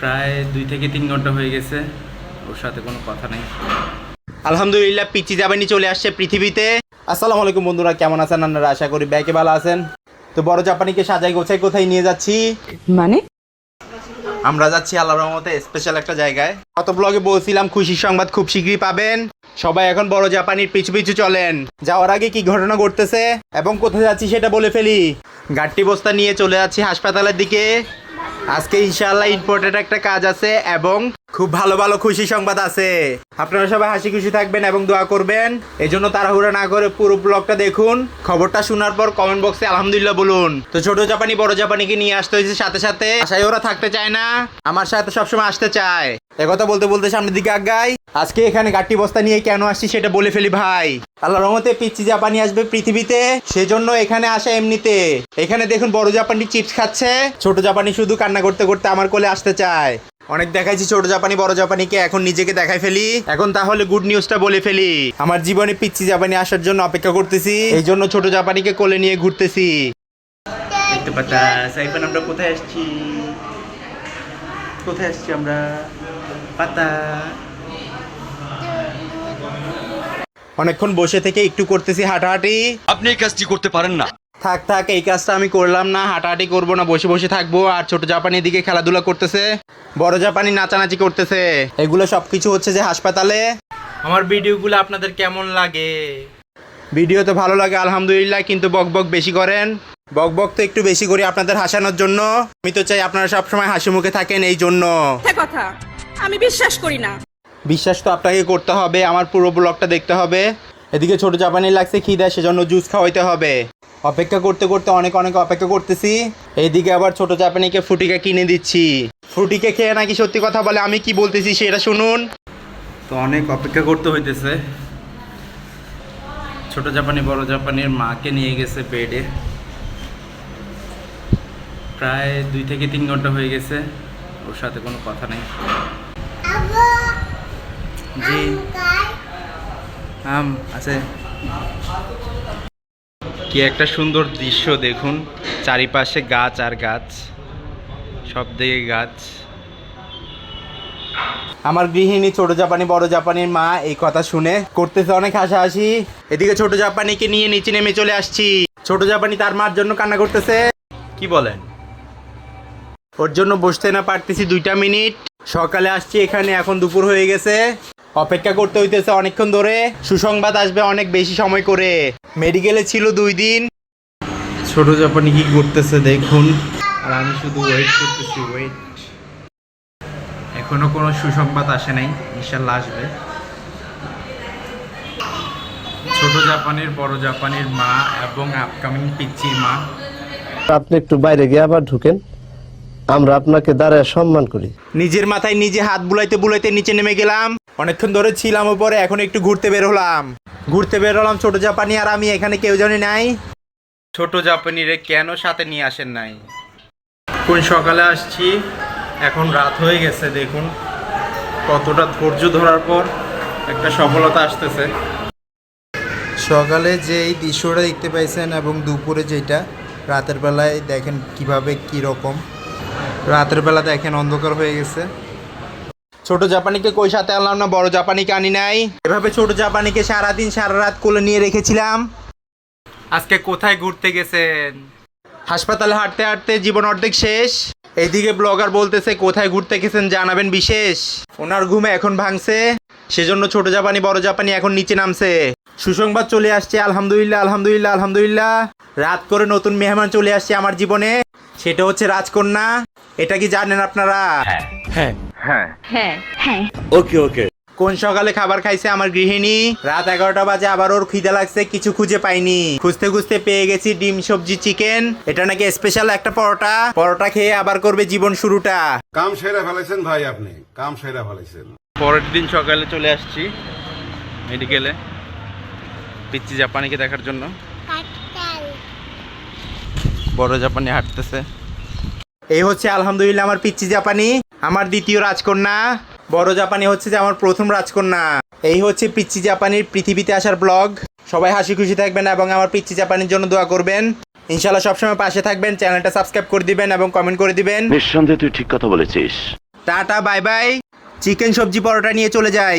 প্রায় দুই থেকে তিন ঘণ্টা হয়ে গেছে। ওর সাথে কোনো কথা নেই। আলহামদুলিল্লাহ পিচি জাপানি চলে আসছে পৃথিবীতে। আসসালামু আলাইকুম বন্ধুরা কেমন আছেন? আপনারা আশা করি ব্যাকে ভালো আছেন। তো বড় জাপানিকে সাজাই গোছাই কোথায় নিয়ে যাচ্ছি? মানে? আমরা যাচ্ছি আল্লাহ রহমতে স্পেশাল একটা জায়গায়। গত ব্লগে বলছিলাম খুশির সংবাদ খুব শীঘ্রই পাবেন। সবাই এখন বড় জাপানির পিছু পিছু চলেন। যাওয়ার আগে কি ঘটনা ঘটতেছে এবং কোথায় যাচ্ছি সেটা বলে ফেলি। গাড়টি বস্তা নিয়ে চলে যাচ্ছি হাসপাতালের দিকে। আজকে ইনশাল্লাহ ইম্পর্টেন্ট একটা কাজ আছে এবং খুব ভালো ভালো খুশি সংবাদ আছে। আপনারা সবাই হাসি খুশি থাকবেন এবং দোয়া করবেন। এই জন্য তাড়াহুড়া না করে পুরো ব্লগটা দেখুন। খবরটা শোনার পর কমেন্ট বক্সে আলহামদুলিল্লাহ বলুন। তো ছোট জাপানি, বড় জাপানিকে নিয়ে আসতে হয়েছে সাথে সাথে। আশায় ওরা থাকতে চায় না। আমার সাথে সবসময় আসতে চায়। একথা বলতে বলতে সামনের দিকে আগাই। আজকে এখানে গাট্টি বস্তা নিয়ে কেন আসছি সেটা বলে ফেলি ভাই। আল্লাহ রহমতে পিচ্ছি জাপানি আসবে পৃথিবীতে, সেজন্য এখানে আসা এমনিতে। এখানে দেখুন বড় জাপানি চিপস খাচ্ছে। ছোট জাপানি শুধু কান্না করতে করতে আমার কোলে আসতে চায়। অনেক দেখাইছি ছোট জাপানি, বড় জাপানিকে, এখন নিজেকে দেখাই ফেলি। এখন তাহলে গুড নিউজটা বলে ফেলি। আমার জীবনে পিচ্ছি জাপানি আসার জন্য অপেক্ষা করতেছি। এই জন্য ছোট জাপানিকে কোলে নিয়ে ঘুরতেছি। দেখতে আমরা কোথায় আসছি? কোথায় আসছি আমরা? পাতা। অনেকক্ষণ বসে থেকে একটু করতেছি হাঁটাহাঁটি। আপনি এই কাজটি করতে পারেন না। থাক থাক এই কাজটা আমি করলাম না হাঁটাহাঁটি করব না বসে বসে থাকব আর ছোট জাপানি দিকে খেলাধুলা করতেছে বড় জাপানি নাচানাচি করতেছে। এগুলো সবকিছু হচ্ছে যে হাসপাতালে। আমার ভিডিওগুলো আপনাদের কেমন লাগে? ভিডিও তো ভালো লাগে আলহামদুলিল্লাহ কিন্তু বক বক বেশি করেন। বক বক তো একটু বেশি করি আপনাদের হাসানোর জন্য। আমি তো চাই আপনারা সবসময় হাসি মুখে থাকেন এই জন্য। কথা। আমি বিশ্বাস করি না। বিশ্বাস তো আপনাকে করতে হবে, আমার পুরো ব্লগটা দেখতে হবে। এদিকে ছোট জাপানি লাগছে খিদা, সেজন্য জুস খাওয়াইতে হবে। অপেক্ষা করতে করতে অনেক অনেক অপেক্ষা করতেছি। এইদিকে আবার ছোট জাপানিকে ফুটিকা কিনে দিচ্ছি। ফ্রুটিকে খেয়ে নাকি সত্যি কথা বলে, আমি কি বলতেছি সেটা শুনুন। তো অনেক অপেক্ষা করতে হইতেছে। ছোট জাপানি, বড় জাপানির মাকে নিয়ে গেছে বেডে প্রায় দুই থেকে তিন ঘণ্টা হয়ে গেছে, ওর সাথে কোনো কথা নেই। জি। আম আছে। কি একটা সুন্দর দৃশ্য দেখুন চারিপাশে গাছ আর গাছ সব দিকে গাছ। আমার গৃহিণী ছোট জাপানি বড় জাপানির মা এই কথা শুনে করতেছে অনেক হাসাহাসি। এদিকে ছোট জাপানিকে নিয়ে নিচে নেমে চলে আসছি। ছোট জাপানি তার মার জন্য কান্না করতেছে। কি বলেন? ওর জন্য বসতে না পারতেছি দুইটা মিনিট। সকালে আসছি এখানে এখন দুপুর হয়ে গেছে। অপেক্ষা করতে হইতেছে অনেকক্ষণ ধরে। সুসংবাদ আসবে অনেক বেশি সময় করে। মেডিকেলে ছিল দুই দিন। ছোট জাপানি কি করতেছে দেখুন। আর আমি শুধু ওয়েট করতেছি ওয়েট এখনও কোনো সুসংবাদ আসে নাই ইনশাল্লাহ আসবে। ছোট জাপানির বড় জাপানির মা এবং আপকামিং পিচ্চির মা। আপনি একটু বাইরে গিয়ে আবার ঢুকেন। আমরা আপনাকে দাঁড়ায় সম্মান করি। নিজের মাথায় নিজে হাত বুলাইতে বুলাইতে নিচে নেমে গেলাম। অনেকক্ষণ ধরে ছিলাম উপরে এখন একটু ঘুরতে বের হলাম। ঘুরতে বের হলাম ছোট জাপানি আর আমি এখানে কেউ জানি নাই। ছোট জাপানিরে কেন সাথে নিয়ে আসেন নাই? কোন সকালে আসছি? এখন রাত হয়ে গেছে দেখুন। কতটা ধৈর্য ধরার পর একটা সফলতা আসতেছে। সকালে যে এই দৃশ্যটা দেখতে পাইছেন এবং দুপুরে যেটা রাতের বেলায় দেখেন কীভাবে কি রকম। রাতের বেলা দেখেন অন্ধকার হয়ে গেছে। ছোট জাপানিকে কই সাথে আনলাম না বড় জাপানিকে আনি নাই। এভাবে ছোট জাপানিকে সারাদিন সারা রাত কোলে নিয়ে রেখেছিলাম। আজকে কোথায় ঘুরতে গেছেন? হাসপাতালে হাঁটতে হাঁটতে জীবন অর্ধেক শেষ। এইদিকে ব্লগার বলতেছে কোথায় ঘুরতে গেছেন জানাবেন বিশেষ। ওনার ঘুমে এখন ভাঙছে। সেজন্য ছোট জাপানি বড় জাপানি এখন নিচে নামছে। সুসংবাদ চলে আসছে আলহামদুলিল্লাহ আলহামদুলিল্লাহ আলহামদুলিল্লাহ। রাত করে নতুন মেহমান চলে আসছে আমার জীবনে। সেটা হচ্ছে রাজকন্যা। এটা কি জানেন আপনারা? হ্যাঁ। হ্যাঁ। কোন সকালে খাবার খাইছে আমার গৃহিণী? রাত এগারোটা বাজে আবার ওর খিদে লাগছে কিছু খুঁজে পাইনি। খুঁজতে খুঁজতে পেয়ে গেছি ডিম সবজি চিকেন। এটা নাকি স্পেশাল একটা পরোটা। পরোটা খেয়ে আবার করবে জীবন শুরুটা। কাম সেরা ফেলেছেন ভাই আপনি। কাম সেরা ফেলেছেন। পরের দিন সকালে চলে আসছি মেডিকেলে পিচ্ছি জাপানিকে দেখার জন্য। বড় জাপানি হাঁটতেছে। এই হচ্ছে আলহামদুলিল্লাহ আমার পিচ্ছি জাপানি। আমার দ্বিতীয় রাজকন্যা। বড় জাপানি হচ্ছে যে আমার প্রথম রাজকন্যা। এই হচ্ছে পিচ্ছি জাপানির পৃথিবীতে আসার ব্লগ। সবাই হাসি খুশি থাকবেন এবং আমার পিচ্ছি জাপানির জন্য দোয়া করবেন। ইনশাল্লাহ সবসময় পাশে থাকবেন চ্যানেলটা সাবস্ক্রাইব করে দিবেন এবং কমেন্ট করে দিবেন। নিঃসন্দেহে তুই ঠিক কথা বলেছিস। Tata bye bye. চিকেন সবজি পরোটা নিয়ে চলে যাই।